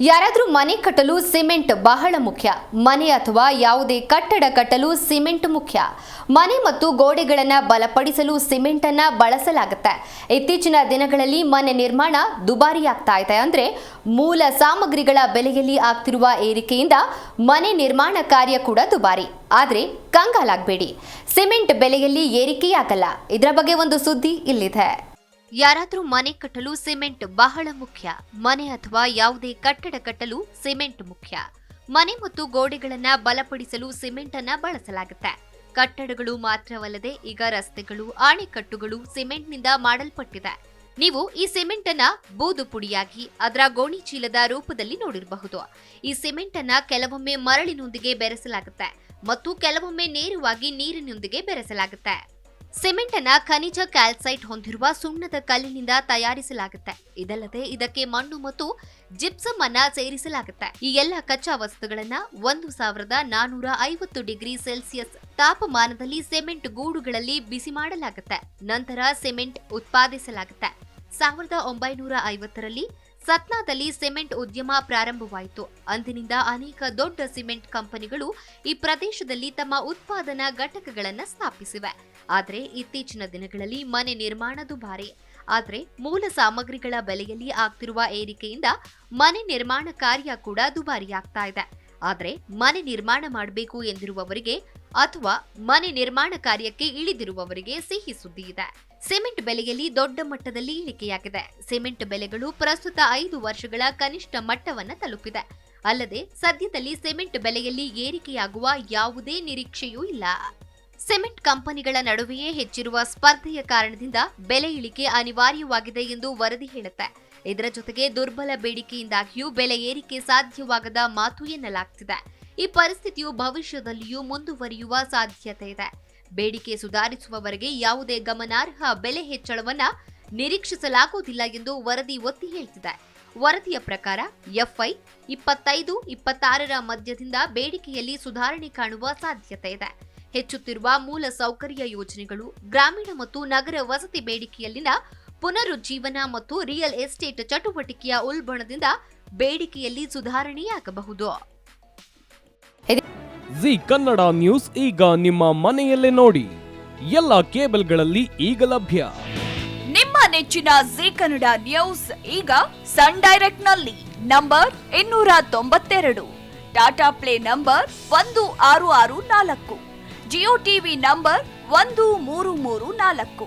ಯಾರಾದರೂ ಮನೆ ಕಟ್ಟಲು ಸಿಮೆಂಟ್ ಬಹಳ ಮುಖ್ಯ. ಮನೆ ಅಥವಾ ಯಾವುದೇ ಕಟ್ಟಡ ಕಟ್ಟಲು ಸಿಮೆಂಟ್ ಮುಖ್ಯ. ಮನೆ ಮತ್ತು ಗೋಡೆಗಳನ್ನು ಬಲಪಡಿಸಲು ಸಿಮೆಂಟ್ ಅನ್ನ ಬಳಸಲಾಗುತ್ತೆ. ಇತ್ತೀಚಿನ ದಿನಗಳಲ್ಲಿ ಮನೆ ನಿರ್ಮಾಣ ದುಬಾರಿಯಾಗ್ತಾ ಇದೆ. ಅಂದ್ರೆ ಮೂಲ ಸಾಮಗ್ರಿಗಳ ಬೆಲೆಯಲ್ಲಿ ಆಗ್ತಿರುವ ಏರಿಕೆಯಿಂದ ಮನೆ ನಿರ್ಮಾಣ ಕಾರ್ಯ ಕೂಡ ದುಬಾರಿ. ಆದ್ರೆ ಕಂಗಾಲಾಗಬೇಡಿ. ಸಿಮೆಂಟ್ ಬೆಲೆಯಲ್ಲಿ ಏರಿಕೆಯಾಗಲ್ಲ. ಇದರ ಬಗ್ಗೆ ಒಂದು ಸುದ್ದಿ ಇಲ್ಲಿದೆ. ಯಾರಾದರೂ ಮನೆ ಕಟ್ಟಲು ಸಿಮೆಂಟ್ ಬಹಳ ಮುಖ್ಯ. ಮನೆ ಅಥವಾ ಯಾವುದೇ ಕಟ್ಟಡ ಕಟ್ಟಲು ಸಿಮೆಂಟ್ ಮುಖ್ಯ. ಮನೆ ಮತ್ತು ಗೋಡೆಗಳನ್ನ ಬಲಪಡಿಸಲು ಸಿಮೆಂಟ್ ಅನ್ನ ಬಳಸಲಾಗುತ್ತೆ. ಕಟ್ಟಡಗಳು ಮಾತ್ರವಲ್ಲದೆ ಈಗ ರಸ್ತೆಗಳು, ಆಣೆಕಟ್ಟುಗಳು ಸಿಮೆಂಟ್ನಿಂದ ಮಾಡಲ್ಪಟ್ಟಿದೆ. ನೀವು ಈ ಸಿಮೆಂಟ್ ಅನ್ನ ಬೂದು ಪುಡಿಯಾಗಿ ಅದರ ಗೋಣಿ ಚೀಲದ ರೂಪದಲ್ಲಿ ನೋಡಿರಬಹುದು. ಈ ಸಿಮೆಂಟ್ ಅನ್ನ ಕೆಲವೊಮ್ಮೆ ಮರಳಿನೊಂದಿಗೆ ಬೆರೆಸಲಾಗುತ್ತೆ ಮತ್ತು ಕೆಲವೊಮ್ಮೆ ನೇರವಾಗಿ ನೀರಿನೊಂದಿಗೆ ಬೆರೆಸಲಾಗುತ್ತೆ. ಸಿಮೆಂಟ್ ಅನ್ನ ಖನಿಜ ಕ್ಯಾಲ್ಸೈಟ್ ಹೊಂದಿರುವ ಸುಣ್ಣದ ಕಲ್ಲಿನಿಂದ ತಯಾರಿಸಲಾಗುತ್ತೆ. ಇದಲ್ಲದೆ ಇದಕ್ಕೆ ಮಣ್ಣು ಮತ್ತು ಜಿಪ್ಸಮ್ ಅನ್ನ ಸೇರಿಸಲಾಗುತ್ತೆ. ಈ ಎಲ್ಲ ಕಚ್ಚಾ ವಸ್ತುಗಳನ್ನ ಒಂದು ಸಾವಿರದ ನಾನೂರ ಐವತ್ತು ಡಿಗ್ರಿ ಸೆಲ್ಸಿಯಸ್ ತಾಪಮಾನದಲ್ಲಿ ಸಿಮೆಂಟ್ ಗೂಡುಗಳಲ್ಲಿ ಬಿಸಿ ಮಾಡಲಾಗುತ್ತೆ. ನಂತರ ಸಿಮೆಂಟ್ ಉತ್ಪಾದಿಸಲಾಗುತ್ತೆ. ಸಾವಿರದ ಒಂಬೈನೂರ ಐವತ್ತರಲ್ಲಿ ಸತ್ನಾದಲ್ಲಿ ಸಿಮೆಂಟ್ ಉದ್ಯಮ ಪ್ರಾರಂಭವಾಯಿತು. ಅಂದಿನಿಂದ ಅನೇಕ ದೊಡ್ಡ ಸಿಮೆಂಟ್ ಕಂಪನಿಗಳು ಈ ಪ್ರದೇಶದಲ್ಲಿ ತಮ್ಮ ಉತ್ಪಾದನಾ ಘಟಕಗಳನ್ನು ಸ್ಥಾಪಿಸಿವೆ. ಆದರೆ ಇತ್ತೀಚಿನ ದಿನಗಳಲ್ಲಿ ಮನೆ ನಿರ್ಮಾಣ ದುಬಾರಿ ಆದರೆ ಮೂಲ ಸಾಮಗ್ರಿಗಳ ಬೆಲೆಯಲ್ಲಿ ಆಗ್ತಿರುವ ಏರಿಕೆಯಿಂದ ಮನೆ ನಿರ್ಮಾಣ ಕಾರ್ಯ ಕೂಡ ದುಬಾರಿಯಾಗ್ತಾ ಇದೆ. ಆದರೆ ಮನೆ ನಿರ್ಮಾಣ ಮಾಡಬೇಕು ಎಂದಿರುವವರಿಗೆ ಅಥವಾ ಮನೆ ನಿರ್ಮಾಣ ಕಾರ್ಯಕ್ಕೆ ಇಳಿದಿರುವವರಿಗೆ ಸಿಹಿ ಸುದ್ದಿ ಇದೆ. ಸಿಮೆಂಟ್ ಬೆಲೆಯಲ್ಲಿ ದೊಡ್ಡ ಮಟ್ಟದಲ್ಲಿ ಇಳಿಕೆಯಾಗಿದೆ. ಸಿಮೆಂಟ್ ಬೆಲೆಗಳು ಪ್ರಸ್ತುತ ಐದು ವರ್ಷಗಳ ಕನಿಷ್ಠ ಮಟ್ಟವನ್ನ ತಲುಪಿದೆ. ಅಲ್ಲದೆ ಸದ್ಯದಲ್ಲಿ ಸಿಮೆಂಟ್ ಬೆಲೆಯಲ್ಲಿ ಏರಿಕೆಯಾಗುವ ಯಾವುದೇ ನಿರೀಕ್ಷೆಯೂ ಇಲ್ಲ. ಸಿಮೆಂಟ್ ಕಂಪನಿಗಳ ನಡುವೆಯೇ ಹೆಚ್ಚಿರುವ ಸ್ಪರ್ಧೆಯ ಕಾರಣದಿಂದ ಬೆಲೆ ಇಳಿಕೆ ಅನಿವಾರ್ಯವಾಗಿದೆ ಎಂದು ವರದಿ ಹೇಳುತ್ತೆ. ಇದರ ಜೊತೆಗೆ ದುರ್ಬಲ ಬೇಡಿಕೆಯಿಂದಾಗಿಯೂ ಬೆಲೆ ಏರಿಕೆ ಸಾಧ್ಯವಾಗದ ಮಾತು ಎನ್ನಲಾಗ್ತಿದೆ. ಈ ಪರಿಸ್ಥಿತಿಯು ಭವಿಷ್ಯದಲ್ಲಿಯೂ ಮುಂದುವರಿಯುವ ಸಾಧ್ಯತೆ ಇದೆ. ಬೇಡಿಕೆ ಸುಧಾರಿಸುವವರೆಗೆ ಯಾವುದೇ ಗಮನಾರ್ಹ ಬೆಲೆ ಹೆಚ್ಚಳವನ್ನ ನಿರೀಕ್ಷಿಸಲಾಗುವುದಿಲ್ಲ ಎಂದು ವರದಿ ಒತ್ತಿ ಹೇಳ್ತಿದೆ. ವರದಿಯ ಪ್ರಕಾರ, ಎಫ್ಐ ಇಪ್ಪತ್ತೈದು, ಇಪ್ಪತ್ತಾರರ ಮಧ್ಯದಿಂದ ಬೇಡಿಕೆಯಲ್ಲಿ ಸುಧಾರಣೆ ಕಾಣುವ ಸಾಧ್ಯತೆ ಇದೆ. ಹೆಚ್ಚುತ್ತಿರುವ ಮೂಲ ಸೌಕರ್ಯ ಯೋಜನೆಗಳು, ಗ್ರಾಮೀಣ ಮತ್ತು ನಗರ ವಸತಿ ಬೇಡಿಕೆಯಲ್ಲಿನ ಪುನರುಜ್ಜೀವನ ಮತ್ತು ರಿಯಲ್ ಎಸ್ಟೇಟ್ ಚಟುವಟಿಕೆಯ ಉಲ್ಬಣದಿಂದ ಬೇಡಿಕೆಯಲ್ಲಿ ಸುಧಾರಣೆಯಾಗಬಹುದು. ಜಿ ಕನ್ನಡ ನ್ಯೂಸ್ ಈಗ ನಿಮ್ಮ ಮನೆಯಲ್ಲೇ ನೋಡಿ. ಎಲ್ಲ ಕೇಬಲ್ಗಳಲ್ಲಿ ಈಗ ಲಭ್ಯ. ನಿಮ್ಮ ನೆಚ್ಚಿನ ಜಿ ಕನ್ನಡ ನ್ಯೂಸ್ ಈಗ ಸನ್ ಡೈರೆಕ್ಟ್ನಲ್ಲಿ ನಂಬರ್ ಇನ್ನೂರ ತೊಂಬತ್ತೆರಡು ಟಾಟಾ ಪ್ಲೇ ನಂಬರ್ ಒಂದು ಆರು ಆರು ನಾಲ್ಕು ಜಿಯೋ ಟಿವಿ ನಂಬರ್ ಒಂದು ಮೂರು ಮೂರು ನಾಲ್ಕು.